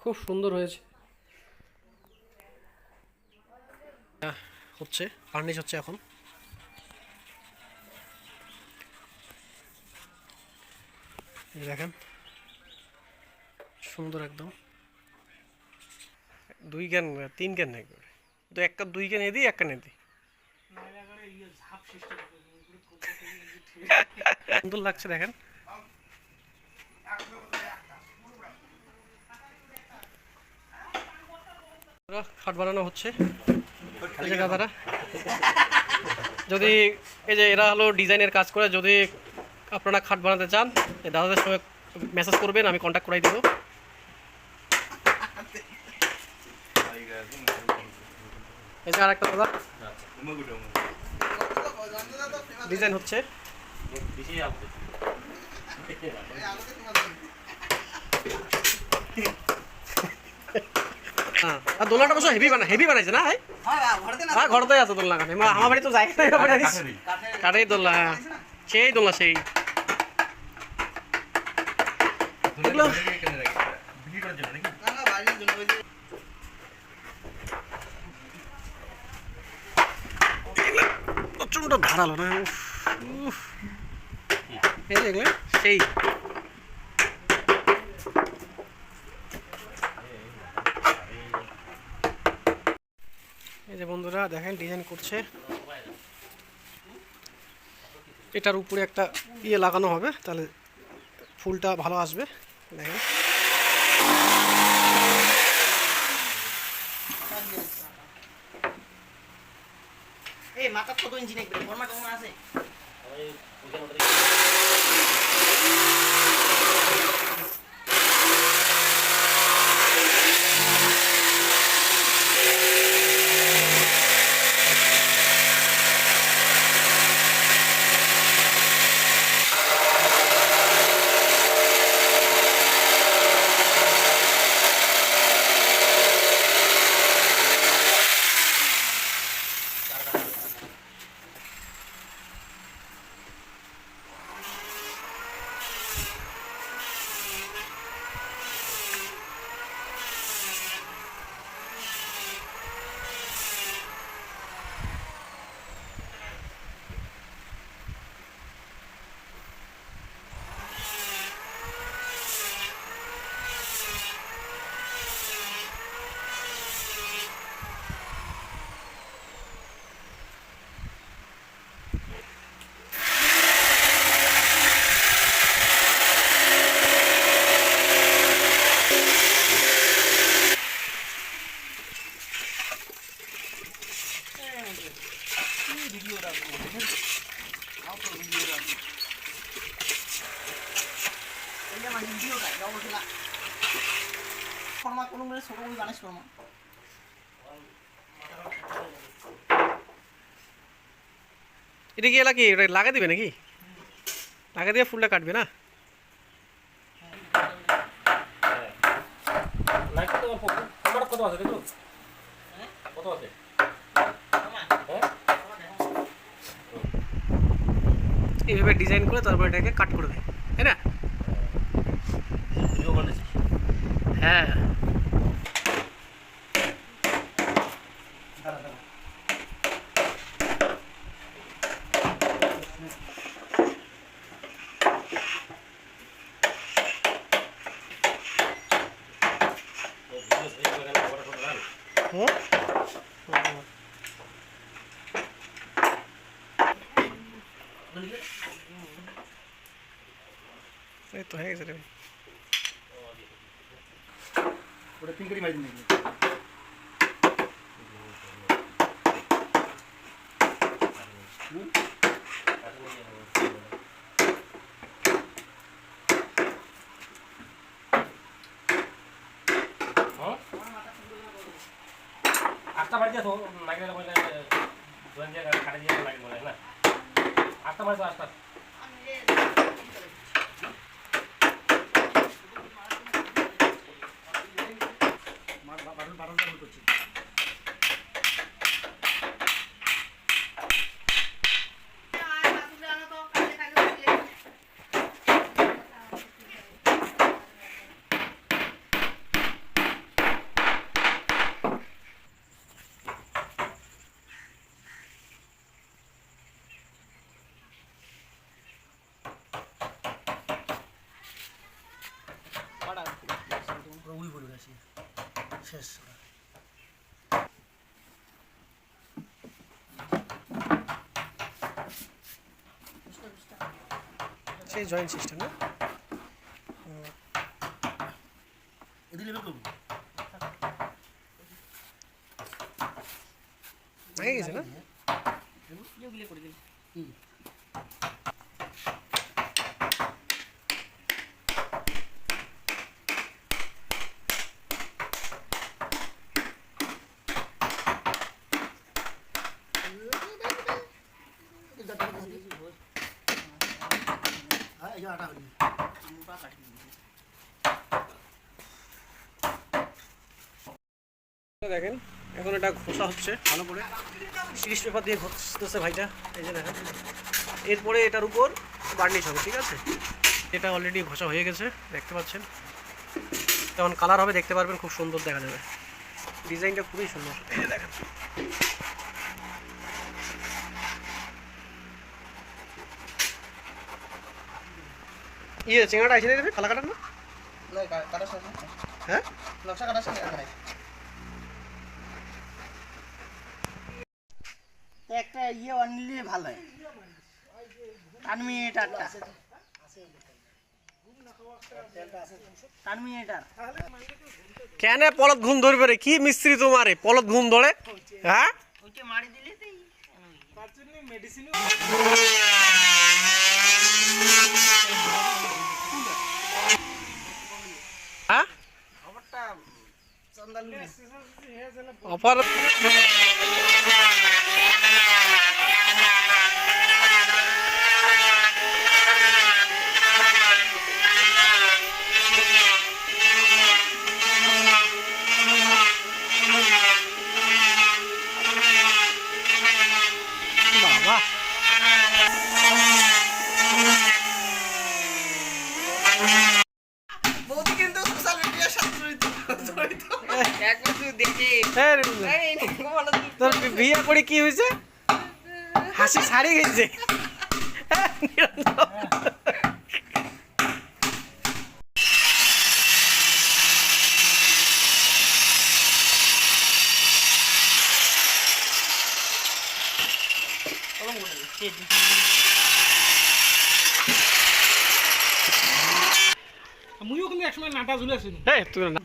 খুব সুন্দর হয়েছে। হচ্ছে ফার্নিশ হচ্ছে এখন। দেখেন, সুন্দর একদম। দুই ক্যান তিন ক্যান তো এক কাপ দুই ক্যান এ দিই, এক ক্যান এ দিই? সুন্দর লাগছে দেখেন। খাট বানানো হচ্ছে। দাদারা। যদি এই যে এরা হলো ডিজাইনের কাজ করে, যদি আপনারা খাট বানাতে চান দাদাদের সঙ্গে মেসেজ করবেন, আমি কন্ট্যাক্ট করাই দেবো। আর একটা ডিজাইন হচ্ছে। আর দোলনাটা অবশ্য হেভি বানা হেভি বানাইছে না হ্যাঁ ঘরতে আছে দোলনা কাঠে আমার বাড়ি তো নাই কাঠেই দোলনা হ্যাঁ। সেই দোলনা সেই। এগুলো প্রচণ্ড ধারালো না সেই। যে বন্ধুরা দেখেন ডিজাইন করছে। এটার উপরে একটা ইয়ে লাগানো হবে, তাহলে ফুলটা ভালো আসবে। দেখেন। এই মাথা কত ইঞ্চি আছে এইটা মানে ভিডিওটা এটা অবশ্যই না ফর্মা কোনো মানে ছোট করে বানাইছ ফর্মা এটা কি এলা কি এটা লাগা দিবে নাকি লাগা দিয়ে ফুলটা কাটবে না লাইট তো অল্প আমার কত আছে দেখো কত আছে হ্যাঁ এইভাবে ডিজাইন করে তারপর এটাকে কাট করবে তাই না ভিডিও বানাইছি হ্যাঁ এই তো হয়ে গেছে রে ওটা পিঙ্করি মারি দিন আটটা বাড়ি যাতো নাকি বলে দোকান দিয়ে কাটে দিয়ে লাগে বলে না আটটা বাড়ি তো আটটা বারণ বারণ করছি শেষ সেই জয়েন্ট সিস্টেম না এদিকে লেবে করব ভেঙে গেছে দেখেন, এখন এটা ঘষা হচ্ছে ভালো করে। সিরিজ পেপার দিয়ে ঘষতেছে ভাইটা। এই যে দেখেন, এরপরে এটার উপর বার্নিশ হবে, ঠিক আছে? এটা অলরেডি ঘষা হয়ে গেছে, দেখতে পাচ্ছেন? তখন কালার হবে দেখতে পারবেন, খুব সুন্দর দেখা যাবে। ডিজাইনটা খুবই সুন্দর। দেখেন। ইয়ে চিংড়াটা এসে দেবে? কালা কাটার না? হ্যাঁ? নকশা কাটা একটা ইয়ে আনলে ভালো টার্মিনেটারটা। কেন পলত ঘুম ধরবে রে? কি মিস্ত্রি তোমারে? পলত ঘুম ধরে? হ্যাঁ? ওইটা মারি দিলে তো হ্যাঁ খবরটা চন্দাল অফার বাবা বৌদি কিন্তু সোশ্যাল মিডিয়ার সাথে জড়িত জড়িত একবার তুই দেখে হ্যাঁ রে, তোর বি- বিয়ে করে কি হয়েছে? হাসি ছাড়ি গেছে। মুইও কিন্তু একসময় নাটা ঝুলে আছিলাম হ্যাঁ তুই না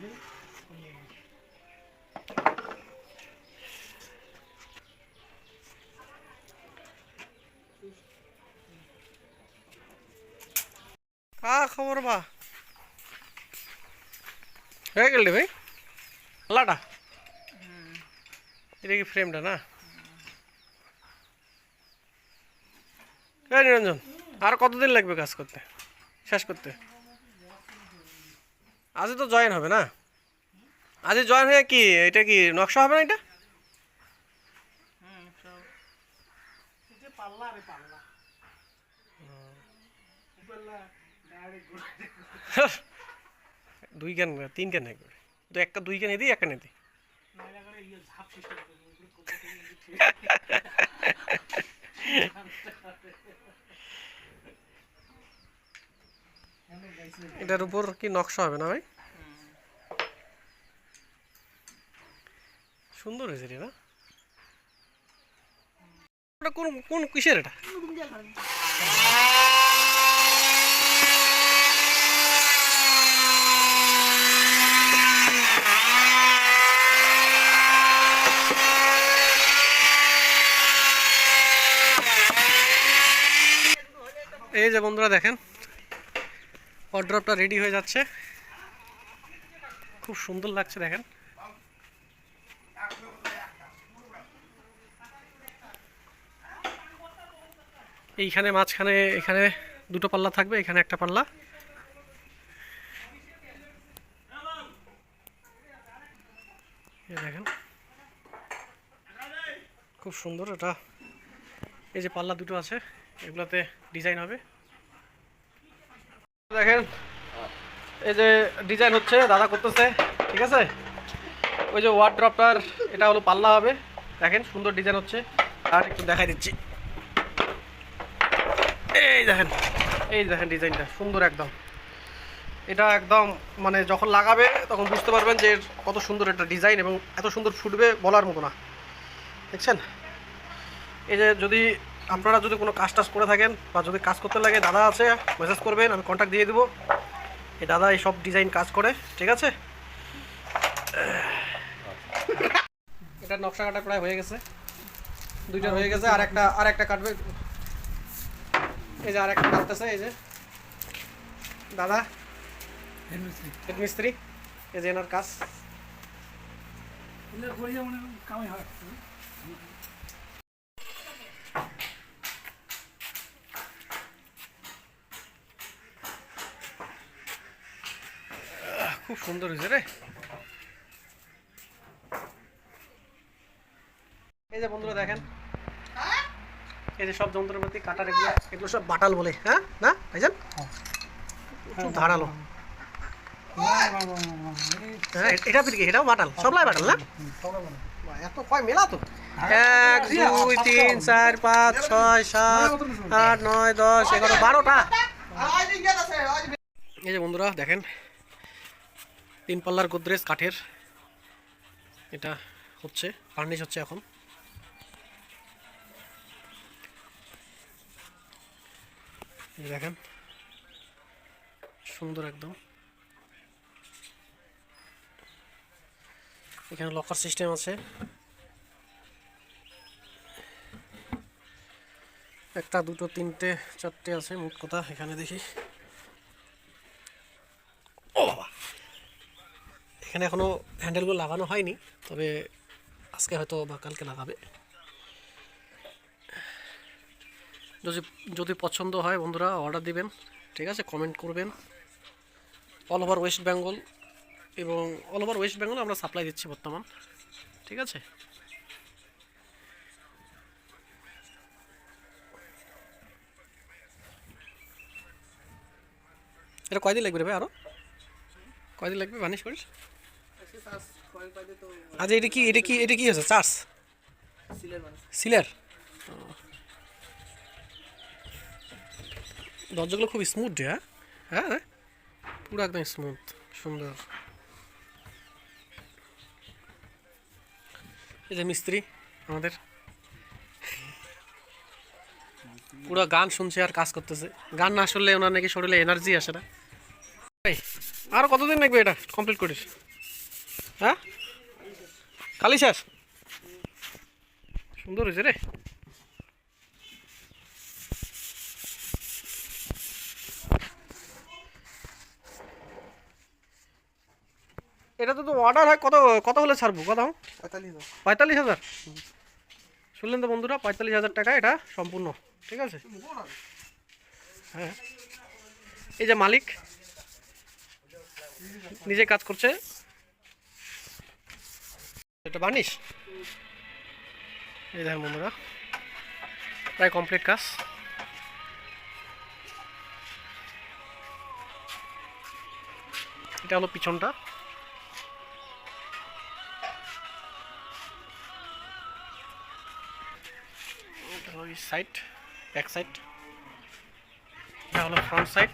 কা খবর বা? হয়ে গেল ভাই। আল্লাটা এটা কি ফ্রেমটা না? নিরঞ্জন আর কতদিন লাগবে কাজ করতে? শেষ করতে? আজই তো জয়েন হবে না? আজই জয়েন হয়ে কি এটা কি নকশা হবে না এটা? পাল্লা রে পাল্লা পাল্লা। দুই ক্যান তিন একবার তো একটা দুই ক্যান দিই একটা সিস্টেম এটার উপর কি নকশা হবে না ভাই? সুন্দর হয়েছে রে না? কোন কোন কিসের এটা? এই যে বন্ধুরা দেখেন অড্রপটা রেডি হয়ে যাচ্ছে। খুব সুন্দর লাগছে দেখেন। এইখানে মাঝখানে, এখানে দুটো পাল্লা থাকবে, এখানে একটা পাল্লা। দেখেন, খুব সুন্দর এটা। এই যে পাল্লা দুটো আছে। এগুলাতে ডিজাইন হবে। দেখেন, এই যে ডিজাইন হচ্ছে, দাদা করতেছে, ঠিক আছে? ওই যে ওয়ার্ড ড্রপটার এটা হলো পাল্লা হবে। দেখেন, সুন্দর ডিজাইন হচ্ছে। আর একটু দেখাই দিচ্ছি। এই দেখেন এই দেখেন ডিজাইনটা সুন্দর একদম। এটা একদম মানে যখন লাগাবে, তখন বুঝতে পারবেন যে কত সুন্দর একটা ডিজাইন এবং এত সুন্দর ফুটবে বলার মতো না। দেখছেন? এই যে যদি আপনারা যদি কোনো কাজ টাজ করে থাকেন বা যদি কাজ করতে লাগে, দাদা আছে মেসেজ করবেন, আমি কন্ট্যাক্ট দিয়ে দেবো। এই দাদা এই সব ডিজাইন কাজ করে, ঠিক আছে? এটা নকশা কাটা প্রায় হয়ে গেছে। দুইটা হয়ে গেছে, আর একটা আর একটা কাটবে। এই যে আর একটা কাটতেছে, এই যে। দাদা মিস্ত্রি, এই যে এনার কাজ। কামাই হয়। খুব সুন্দর হয়েছে রে। এই যে বন্ধুরা দেখেন, এই যে সব যন্ত্রপাতি, কাটার এগুলো এগুলো সব বাটাল বলে হ্যাঁ? না, ভাইজান? ধারালো। হ্যাঁ এটা এটাও বাটাল? সবলাই বাটাল না? এত কয়, মেলা তো? এক, দুই, তিন, চার, পাঁচ, ছয়, সাত, আট, নয়, দশ, এগারো, বারোটা। এই যে বন্ধুরা, দেখেন তিন পাল্লার গোদরেজ কাঠের এটা হচ্ছে ফার্নিশ হচ্ছে এখন। দেখেন, সুন্দর একদম। এখানে লকার সিস্টেম আছে। একটা, দুটো, তিনটে, চারটে আছে, মোট কথা, এখানে দেখি। এখানে এখনও হ্যান্ডেলগুলো লাগানো হয়নি, তবে আজকে হয়তো বা কালকে লাগাবে। যদি যদি পছন্দ হয় বন্ধুরা অর্ডার দিবেন, ঠিক আছে কমেন্ট করবেন। অল ওভার ওয়েস্ট বেঙ্গল এবং অল ওভার ওয়েস্ট বেঙ্গল আমরা সাপ্লাই দিচ্ছি বর্তমান, ঠিক আছে? এটা কয়দিন লাগবে রে ভাই আরও কয়দিন লাগবে? বানিশ করিস? আচ্ছা এটা কি এটা কি এটা কি হয়েছে? চার্জ সিলার দরজাগুলো খুব স্মুথ হ্যাঁ? হ্যাঁ রে? পুরো একদম স্মুথ সুন্দর। এই যে মিস্ত্রি আমাদের। পুরো গান শুনছে আর কাজ করতেছে। গান না শুনলে ওনার নাকি শরীরে এনার্জি আসে না। আর কতদিন লাগবে এটা? কমপ্লিট করিস। হ্যাঁ? কালি শেষ? সুন্দর হয়েছে রে। এটা তো তো অর্ডার হয় কত কত হলে ছাড়বো? কত পঁয়তাল্লিশ হাজার? শুনলেন তো বন্ধুরা পঁয়তাল্লিশ হাজার টাকা এটা সম্পূর্ণ ঠিক আছে? হ্যাঁ। এই যে মালিক নিজে কাজ করছে। এটা বানিস এই দেখেন বন্ধুরা, প্রায় কমপ্লিট কাজ। এটা হলো পিছনটা। সাইড ব্যাক সাইড এটা হলো ফ্রন্ট সাইড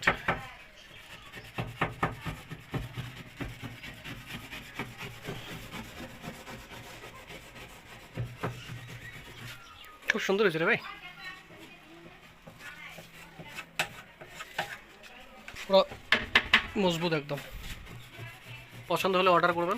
সুন্দর হয়েছে রে ভাই। পুরো মজবুত একদম। পছন্দ হলে অর্ডার করবেন।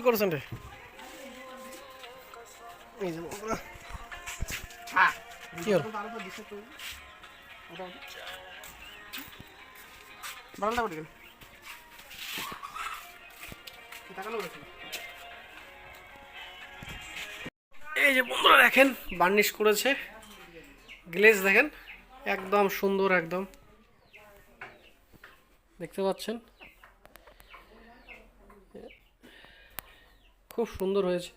কি করেছেন রে? এই যে বন্ধুরা। কি হলো? বারান্দা করে গেল। এই যে বন্ধুরা দেখেন বার্নিশ করেছে। গ্লেজ দেখেন একদম সুন্দর একদম। দেখতে পাচ্ছেন? খুব সুন্দর হয়েছে।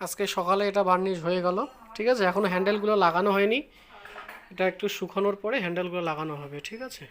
আজকে সকালে এটা বার্নিশ হয়ে গেল, ঠিক আছে? এখনও হ্যান্ডেলগুলো লাগানো হয়নি। এটা একটু শুকানোর পরে হ্যান্ডেলগুলো লাগানো হবে, ঠিক আছে?